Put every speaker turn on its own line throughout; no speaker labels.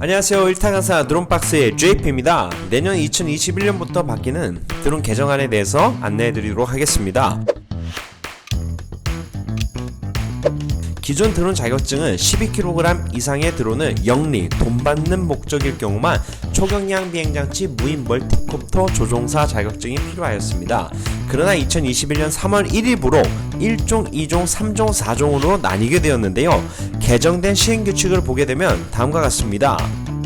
안녕하세요. 일타강사 드론박스의 JP입니다. 내년 2021년부터 바뀌는 드론 개정안에 대해서 안내해 드리도록 하겠습니다. 기존 드론 자격증은 12kg 이상의 드론을 영리, 돈 받는 목적일 경우만 초경량 비행장치 무인 멀티콥터 조종사 자격증이 필요하였습니다. 그러나 2021년 3월 1일부로 1종, 2종, 3종, 4종으로 나뉘게 되었는데요. 개정된 시행 규칙을 보게 되면 다음과 같습니다.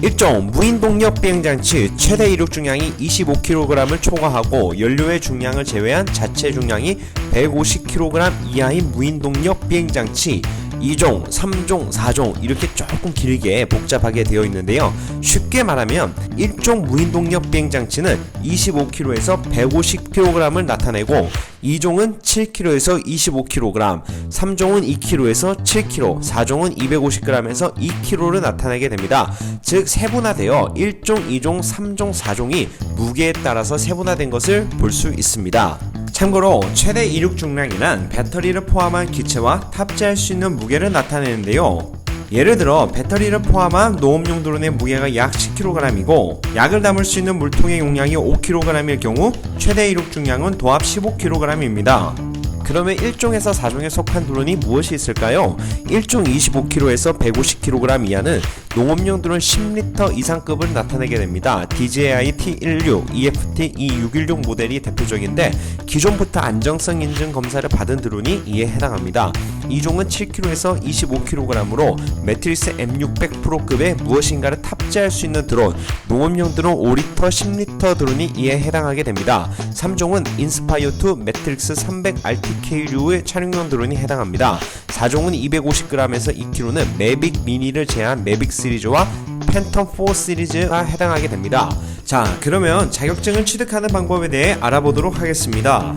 1종 무인 동력 비행장치 최대 이륙 중량이 25kg을 초과하고 연료의 중량을 제외한 자체 중량이 150kg 이하인 무인 동력 비행장치 2종, 3종, 4종 이렇게 조금 길게 복잡하게 되어 있는데요. 쉽게 말하면 1종 무인 동력 비행장치는 25kg에서 150kg을 나타내고 2종은 7kg에서 25kg, 3종은 2kg에서 7kg, 4종은 250g에서 2kg를 나타내게 됩니다. 즉 세분화되어 1종, 2종, 3종, 4종이 무게에 따라서 세분화된 것을 볼 수 있습니다. 참고로 최대 이륙 중량이란 배터리를 포함한 기체와 탑재할 수 있는 무게를 나타내는데요. 예를 들어 배터리를 포함한 농업용 드론의 무게가 약 10kg이고 약을 담을 수 있는 물통의 용량이 5kg일 경우 최대 이륙 중량은 도합 15kg입니다. 그러면 1종에서 4종에 속한 드론이 무엇이 있을까요? 1종 25kg에서 150kg 이하는 농업용 드론 10리터 이상급을 나타내게 됩니다. DJI T16, EFT E616 모델이 대표적인데 기존부터 안정성 인증 검사를 받은 드론이 이에 해당합니다. 2종은 7kg에서 25kg으로 매트리스 M600 프로급의 무엇인가를 탑재할 수 있는 드론, 농업용 드론 5리터, 10리터 드론이 이에 해당하게 됩니다. 3종은 인스파이어2 매트릭스 300 RTK류의 촬영용 드론이 해당합니다. 4종은 250g에서 2kg는 매빅 미니를 제한 매빅 시리즈와 팬텀 4 시리즈가 해당하게 됩니다. 자, 그러면 자격증을 취득하는 방법에 대해 알아보도록 하겠습니다.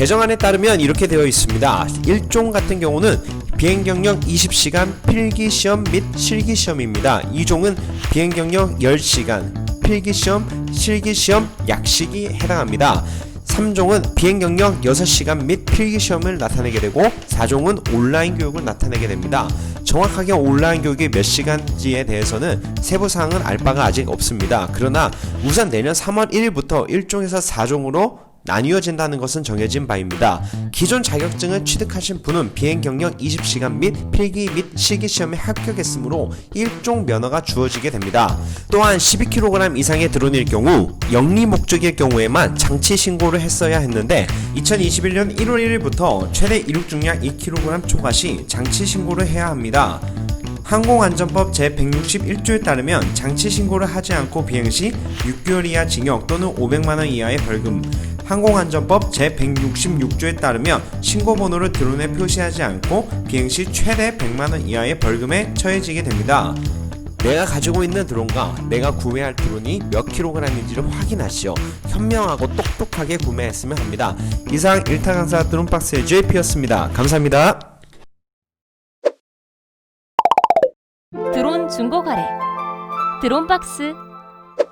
개정안에 따르면 이렇게 되어 있습니다. 1종 같은 경우는 비행 경력 20시간 필기 시험 및 실기 시험입니다. 2종은 비행 경력 10시간 필기 시험, 실기 시험, 약식이 해당합니다. 3종은 비행 경력 6시간 및 필기 시험을 나타내게 되고 4종은 온라인 교육을 나타내게 됩니다. 정확하게 온라인 교육이 몇 시간지에 대해서는 세부 사항은 알 바가 아직 없습니다. 그러나 우선 내년 3월 1일부터 1종에서 4종으로 나뉘어진다는 것은 정해진 바입니다. 기존 자격증을 취득하신 분은 비행 경력 20시간 및 필기 및 실기 시험에 합격했으므로 1종 면허가 주어지게 됩니다. 또한 12kg 이상의 드론일 경우 영리 목적일 경우에만 장치 신고를 했어야 했는데 2021년 1월 1일부터 최대 이륙 중량 2kg 초과 시 장치 신고를 해야 합니다. 항공안전법 제161조에 따르면 장치 신고를 하지 않고 비행 시 6개월 이하 징역 또는 500만원 이하의 벌금 항공안전법 제166조에 따르면 신고번호를 드론에 표시하지 않고 비행 시 최대 100만원 이하의 벌금에 처해지게 됩니다. 내가 가지고 있는 드론과 내가 구매할 드론이 몇 킬로그램인지를 확인하시오. 현명하고 똑똑하게 구매했으면 합니다. 이상 1타 강사 드론박스의 JP였습니다. 감사합니다.
드론 중고 거래 드론박스